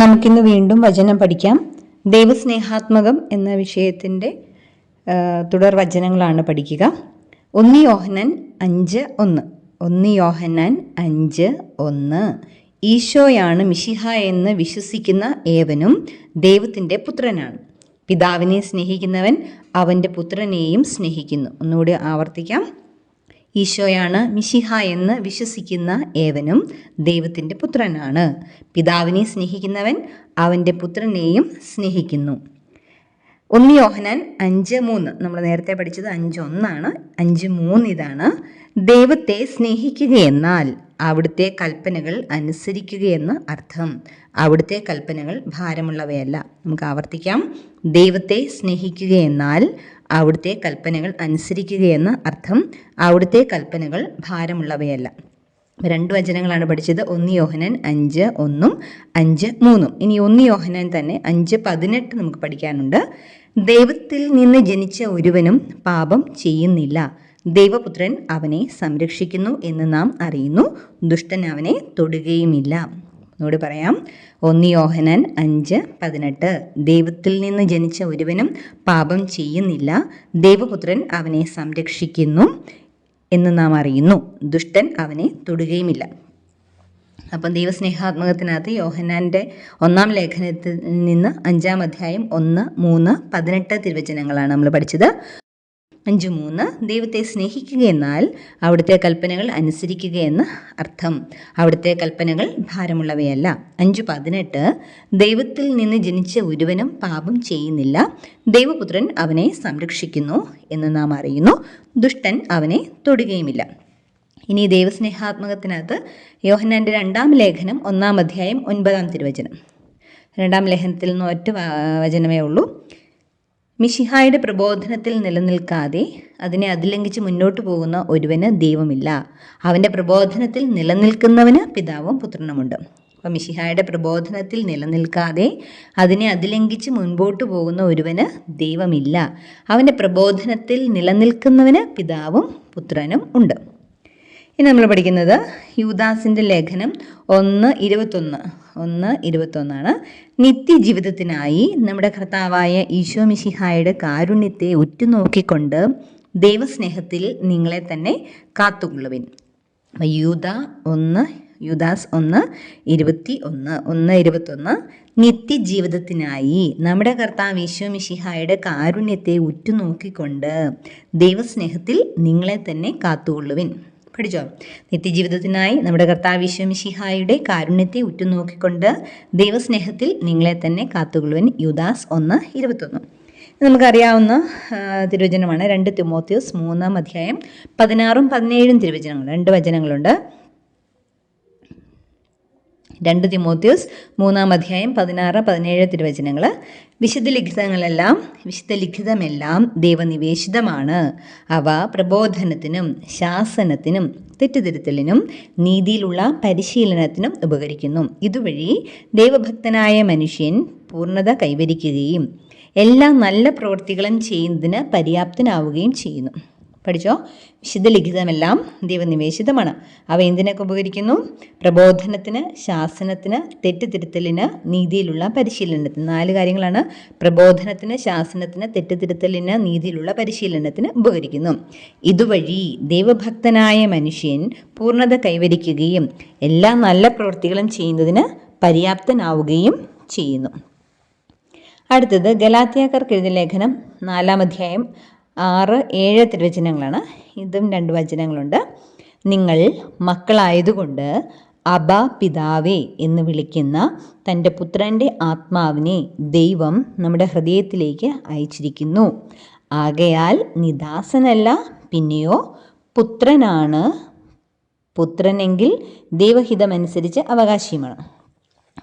നമുക്കിന്ന് വീണ്ടും വചനം പഠിക്കാം. ദൈവസ്നേഹാത്മകം എന്ന വിഷയത്തിന്റെ തുടർ വചനങ്ങളാണ് പഠിക്കുക. ഒന്ന് യോഹനൻ അഞ്ച് ഒന്ന്. ഒന്ന് യോഹന്നാൻ അഞ്ച് ഒന്ന്. ഈശോയാണ് മിഷിഹ എന്ന് വിശ്വസിക്കുന്ന ഏവനും ദൈവത്തിന്റെ പുത്രനാണ്. പിതാവിനെ സ്നേഹിക്കുന്നവൻ അവന്റെ പുത്രനെയും സ്നേഹിക്കുന്നു. ഒന്നുകൂടി ആവർത്തിക്കാം. ഈശോയാണ് മിശിഹ എന്ന് വിശ്വസിക്കുന്ന ഏവനും ദൈവത്തിന്റെ പുത്രനാണ്. പിതാവിനെ സ്നേഹിക്കുന്നവൻ അവന്റെ പുത്രനെയും സ്നേഹിക്കുന്നു. ഒന്ന് യോഹനാൻ അഞ്ച് മൂന്ന്. നമ്മൾ നേരത്തെ പഠിച്ചത് അഞ്ച് ഒന്നാണ്. അഞ്ച് മൂന്ന് ഇതാണ്. ദൈവത്തെ സ്നേഹിക്കുകയെന്നാൽ അവിടുത്തെ കൽപ്പനകൾ അനുസരിക്കുകയെന്ന് അർത്ഥം. അവിടുത്തെ കൽപ്പനകൾ ഭാരമുള്ളവയല്ല. നമുക്ക് ആവർത്തിക്കാം. ദൈവത്തെ സ്നേഹിക്കുകയെന്നാൽ അവിടുത്തെ കൽപ്പനകൾ അനുസരിക്കുകയെന്ന അർത്ഥം അവിടുത്തെ കൽപ്പനകൾ ഭാരമുള്ളവയല്ല. രണ്ട് വചനങ്ങളാണ് പഠിച്ചത്. ഒന്ന് യോഹനൻ അഞ്ച് ഒന്നും അഞ്ച് മൂന്നും. ഇനി ഒന്ന് യോഹനൻ തന്നെ അഞ്ച് പതിനെട്ട് നമുക്ക് പഠിക്കാനുണ്ട്. ദൈവത്തിൽ നിന്ന് ജനിച്ച ഒരുവനും പാപം ചെയ്യുന്നില്ല. ദൈവപുത്രൻ അവനെ സംരക്ഷിക്കുന്നു എന്ന് നാം അറിയുന്നു. ദുഷ്ടൻ അവനെ തൊടുകയുമില്ല. ഒന്നുകൂടി പറയാം. ഒന്ന് യോഹനൻ അഞ്ച് പതിനെട്ട്. ദൈവത്തിൽ നിന്ന് ജനിച്ച ഒരുവനും പാപം ചെയ്യുന്നില്ല. ദൈവപുത്രൻ അവനെ സംരക്ഷിക്കുന്നു എന്ന് നാം അറിയുന്നു. ദുഷ്ടൻ അവനെ തൊടുകയുമില്ല. അപ്പം ദൈവസ്നേഹാത്മകത്തിനകത്ത് യോഹനാന്റെ ഒന്നാം ലേഖനത്തിൽ നിന്ന് അഞ്ചാം അധ്യായം ഒന്ന് മൂന്ന് പതിനെട്ട് തിരുവചനങ്ങളാണ് നമ്മൾ പഠിച്ചത്. അഞ്ച് മൂന്ന്. ദൈവത്തെ സ്നേഹിക്കുക എന്നാൽ അവിടുത്തെ കൽപ്പനകൾ അനുസരിക്കുക എന്ന് അർത്ഥം. അവിടുത്തെ കൽപ്പനകൾ ഭാരമുള്ളവയല്ല. അഞ്ച് പതിനെട്ട്. ദൈവത്തിൽ നിന്ന് ജനിച്ച ഒരുവനും പാപം ചെയ്യുന്നില്ല. ദൈവപുത്രൻ അവനെ സംരക്ഷിക്കുന്നു എന്ന് നാം അറിയുന്നു. ദുഷ്ടൻ അവനെ തൊടുകയുമില്ല. ഇനി ദൈവസ്നേഹാത്മകത്തിനകത്ത് യോഹനാന്റെ രണ്ടാം ലേഖനം ഒന്നാം അധ്യായം ഒൻപതാം തിരുവചനം. രണ്ടാം ലേഖനത്തിൽ നിന്ന് ഒറ്റ വചനമേ ഉള്ളൂ. മിഷിഹായുടെ പ്രബോധനത്തിൽ നിലനിൽക്കാതെ അതിനെ അതിലംഘിച്ച് മുന്നോട്ട് പോകുന്ന ഒരുവന് ദൈവമില്ല. അവന്റെ പ്രബോധനത്തിൽ നിലനിൽക്കുന്നവന് പിതാവും പുത്രനുമുണ്ട്. അപ്പം മിഷിഹായുടെ പ്രബോധനത്തിൽ നിലനിൽക്കാതെ അതിനെ അതിലംഘിച്ച് മുൻപോട്ട് പോകുന്ന ഒരുവന് ദൈവമില്ല. അവന്റെ പ്രബോധനത്തിൽ നിലനിൽക്കുന്നവന് പിതാവും പുത്രനും ഉണ്ട്. ഇനി നമ്മൾ പഠിക്കുന്നത് യുദാസിന്റെ ലേഖനം ഒന്ന് ഇരുപത്തൊന്ന് ഒന്ന് ഇരുപത്തൊന്നാണ്. നിത്യജീവിതത്തിനായി നമ്മുടെ കർത്താവായ ഈശോ മിശിഹായുടെ കാരുണ്യത്തെ ഉറ്റുനോക്കിക്കൊണ്ട് ദൈവസ്നേഹത്തിൽ നിങ്ങളെ തന്നെ കാത്തുകൊള്ളുവിൻ. യൂത ഒന്ന് യുദാസ് ഒന്ന് ഇരുപത്തി ഒന്ന് ഒന്ന് ഇരുപത്തൊന്ന്. നിത്യജീവിതത്തിനായി നമ്മുടെ കർത്താവ് ഈശോ മിശിഹായുടെ കാരുണ്യത്തെ ഉറ്റുനോക്കിക്കൊണ്ട് ദൈവസ്നേഹത്തിൽ നിങ്ങളെ തന്നെ കാത്തുകൊള്ളുവിൻ. പഠിച്ചോ നിത്യജീവിതത്തിനായി നമ്മുടെ കർത്താവ് വിശ്വംശിഹായുടെ കാരുണ്യത്തെ ഉറ്റുനോക്കിക്കൊണ്ട് ദൈവസ്നേഹത്തിൽ നിങ്ങളെ തന്നെ കാത്തുകൊള്ളുവൻ യുദാസ് ഒന്ന് ഇരുപത്തൊന്ന്. നമുക്കറിയാവുന്ന തിരുവചനമാണ് രണ്ട് തിമോത്യോസ് മൂന്നാം അധ്യായം പതിനാറും പതിനേഴും തിരുവചനങ്ങൾ. രണ്ട് വചനങ്ങളുണ്ട്. രണ്ട് തിമോത്യോസ് മൂന്നാം അധ്യായം പതിനാറ് പതിനേഴ് തിരുവചനങ്ങൾ വിശുദ്ധ ലിഖിതങ്ങളെല്ലാം വിശുദ്ധ ലിഖിതമെല്ലാം ദൈവനിവേശിതമാണ്. അവ പ്രബോധനത്തിനും ശാസനത്തിനും തെറ്റുതിരുത്തലിനും നീതിയിലുള്ള പരിശീലനത്തിനും ഉപകരിക്കുന്നു. ഇതുവഴി ദൈവഭക്തനായ മനുഷ്യൻ പൂർണത കൈവരിക്കുകയും എല്ലാ നല്ല പ്രവൃത്തികളും ചെയ്യുന്നതിന് പര്യാപ്തനാവുകയും ചെയ്യുന്നു. പഠിച്ചോ? വിശുദ്ധ ലിഖിതമെല്ലാം ദൈവനിവേശിതമാണ്. അവ എന്തിനൊക്കെ ഉപകരിക്കുന്നു? പ്രബോധനത്തിന് ശാസനത്തിന് തെറ്റുതിരുത്തലിന് നീതിയിലുള്ള പരിശീലനത്തിന്. നാല് കാര്യങ്ങളാണ്. പ്രബോധനത്തിന് ശാസനത്തിന് തെറ്റുതിരുത്തലിന് നീതിയിലുള്ള പരിശീലനത്തിന് ഉപകരിക്കുന്നു. ഇതുവഴി ദൈവഭക്തനായ മനുഷ്യൻ പൂർണത കൈവരിക്കുകയും എല്ലാ നല്ല പ്രവൃത്തികളും ചെയ്യുന്നതിന് പര്യാപ്തനാവുകയും ചെയ്യുന്നു. അടുത്തത് ഗലാത്തിയാക്കാർക്ക് ലേഖനം നാലാം അധ്യായം ആറ് ഏഴ് തിരുവചനങ്ങളാണ്. ഇതും രണ്ട് വചനങ്ങളുണ്ട്. നിങ്ങൾ മക്കളായതുകൊണ്ട് അബ പിതാവേ എന്ന് വിളിക്കുന്ന തന്റെ പുത്രന്റെ ആത്മാവിനെ ദൈവം നമ്മുടെ ഹൃദയത്തിലേക്ക് അയച്ചിരിക്കുന്നു. ആകയാൽ നിദാസനല്ല പിന്നെയോ പുത്രനാണ്. പുത്രനെങ്കിൽ ദൈവഹിതമനുസരിച്ച് അവകാശിയുമാണ്.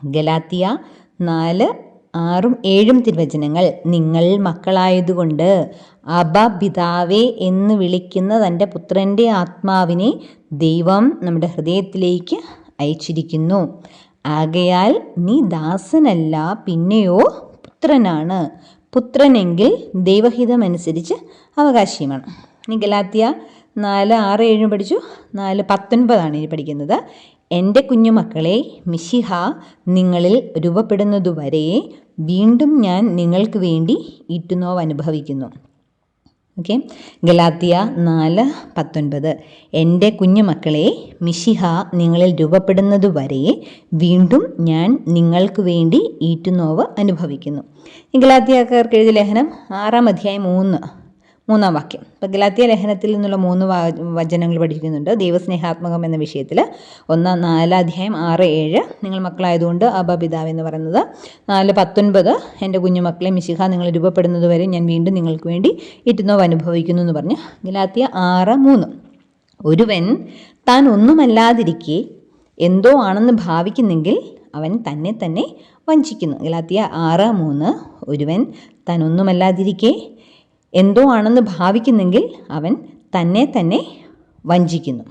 ഗലാത്തിയ നാല് ആറും ഏഴും തിരുവചനങ്ങൾ നിങ്ങൾ മക്കളായതുകൊണ്ട് അബ പിതാവേ എന്ന് വിളിക്കുന്ന തന്റെ പുത്രന്റെ ആത്മാവിനെ ദൈവം നമ്മുടെ ഹൃദയത്തിലേക്ക് അയച്ചിരിക്കുന്നു. ആകയാൽ നീ ദാസനല്ല പിന്നെയോ പുത്രനാണ്. പുത്രനെങ്കിൽ ദൈവഹിതമനുസരിച്ച് അവകാശിയുമാണ്. ഇനി ഗലാത്തിയ നാല് ആറ് ഏഴും പഠിച്ചു. നാല് പത്തൊൻപതാണ് ഇനി പഠിക്കുന്നത്. എന്റെ കുഞ്ഞുമക്കളെ മിശിഹ നിങ്ങളിൽ രൂപപ്പെടുന്നതുവരെ വീണ്ടും ഞാൻ നിങ്ങൾക്ക് വേണ്ടി ഈറ്റുനോവ് അനുഭവിക്കുന്നു. ഓക്കെ. ഗലാത്തിയ നാല് പത്തൊൻപത്. എന്റെ കുഞ്ഞുമക്കളെ മിശിഹ നിങ്ങളിൽ രൂപപ്പെടുന്നതുവരെ വീണ്ടും ഞാൻ നിങ്ങൾക്ക് വേണ്ടി ഈറ്റുനോവ് അനുഭവിക്കുന്നു. ഗലാത്തിയാക്കാർക്ക് എഴുതിയ ലേഖനം ആറാം അധ്യായം മൂന്ന്. മൂന്നാം വാക്യം. ഇപ്പം ഗലാത്തിയ ലേഖനത്തിൽ നിന്നുള്ള മൂന്ന് വചനങ്ങൾ പഠിക്കുന്നുണ്ട് ദൈവസ്നേഹാത്മകം എന്ന വിഷയത്തിൽ ഒന്നാം നാലാധ്യായം ആറ് ഏഴ്. നിങ്ങൾ മക്കളായതുകൊണ്ട് അബ പിതാവ് എന്ന് പറയുന്നത് നാല് പത്തൊൻപത്. എന്റെ കുഞ്ഞുമക്കളെ മിശിഹ നിങ്ങൾ രൂപപ്പെടുന്നത് വരെ ഞാൻ വീണ്ടും നിങ്ങൾക്ക് വേണ്ടി ഇറ്റുന്നോ അനുഭവിക്കുന്നു എന്ന് പറഞ്ഞ് ഗലാത്തിയ ആറ് മൂന്ന്. ഒരുവൻ താൻ ഒന്നുമല്ലാതിരിക്കെ എന്തോ ആണെന്ന് ഭാവിക്കുന്നെങ്കിൽ അവൻ തന്നെ തന്നെ വഞ്ചിക്കുന്നു. ഗലാത്തിയ ആറ് മൂന്ന്. ഒരുവൻ താൻ ഒന്നുമല്ലാതിരിക്കെ എന്തോ ആണെന്ന് ഭാവിക്കുന്നെങ്കിൽ അവൻ തന്നെ തന്നെ വഞ്ചിക്കുന്നു.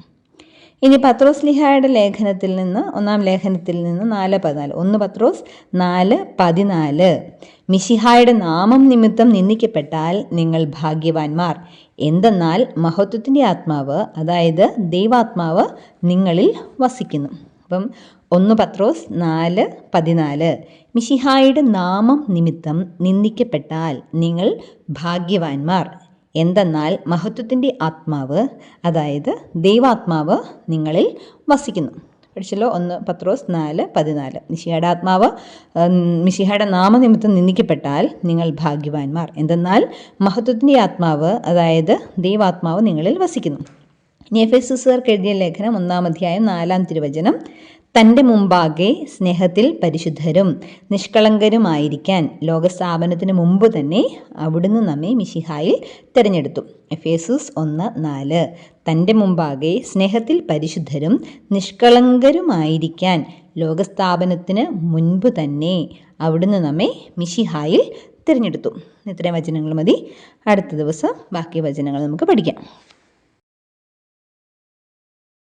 ഇനി പത്രോസ് ലിഹായുടെ ലേഖനത്തിൽ നിന്ന് ഒന്നാം ലേഖനത്തിൽ നിന്ന് നാല് പതിനാല് ഒന്ന് പത്രോസ് നാല് പതിനാല്. മിശിഹായുടെ നാമം നിമിത്തം നിന്ദിക്കപ്പെട്ടാൽ നിങ്ങൾ ഭാഗ്യവാന്മാർ. എന്തെന്നാൽ മഹത്വത്തിന്റെ ആത്മാവ് അതായത് ദൈവാത്മാവ് നിങ്ങളിൽ വസിക്കുന്നു. അപ്പം ഒന്ന് പത്രോസ് നാല് പതിനാല്. മിശിഹായുടെ നാമം നിമിത്തം നിന്ദിക്കപ്പെട്ടാൽ നിങ്ങൾ ഭാഗ്യവാന്മാർ. എന്തെന്നാൽ മഹത്വത്തിന്റെ ആത്മാവ് അതായത് ദൈവാത്മാവ് നിങ്ങളിൽ വസിക്കുന്നു. പഠിച്ചല്ലോ ഒന്ന് പത്രോസ് നാല് പതിനാല്. മിശിഹയുടെ ആത്മാവ് മിശിഹയുടെ നാമനിമിത്തം നിന്ദിക്കപ്പെട്ടാൽ നിങ്ങൾ ഭാഗ്യവാന്മാർ. എന്തെന്നാൽ മഹത്വത്തിന്റെ ആത്മാവ് അതായത് ദൈവാത്മാവ് നിങ്ങളിൽ വസിക്കുന്നു. ഇനി എഴുതിയ ലേഖനം ഒന്നാം അധ്യായം നാലാം തിരുവചനം. തന്റെ മുമ്പാകെ സ്നേഹത്തിൽ പരിശുദ്ധരും നിഷ്കളങ്കരുമായിരിക്കാൻ ലോകസ്ഥാപനത്തിന് മുമ്പ് തന്നെ അവിടുന്ന് നമ്മെ മിശിഹായിൽ തിരഞ്ഞെടുത്തു. എഫേസസ് ഒന്ന് നാല്. തന്റെ മുമ്പാകെ സ്നേഹത്തിൽ പരിശുദ്ധരും നിഷ്കളങ്കരുമായിരിക്കാൻ ലോകസ്ഥാപനത്തിന് മുൻപ് തന്നെ അവിടുന്ന് നമ്മെ മിശിഹായിൽ തിരഞ്ഞെടുത്തു. ഇത്രയും വചനങ്ങൾ മതി. അടുത്ത ദിവസം ബാക്കി വചനങ്ങൾ നമുക്ക് പഠിക്കാം.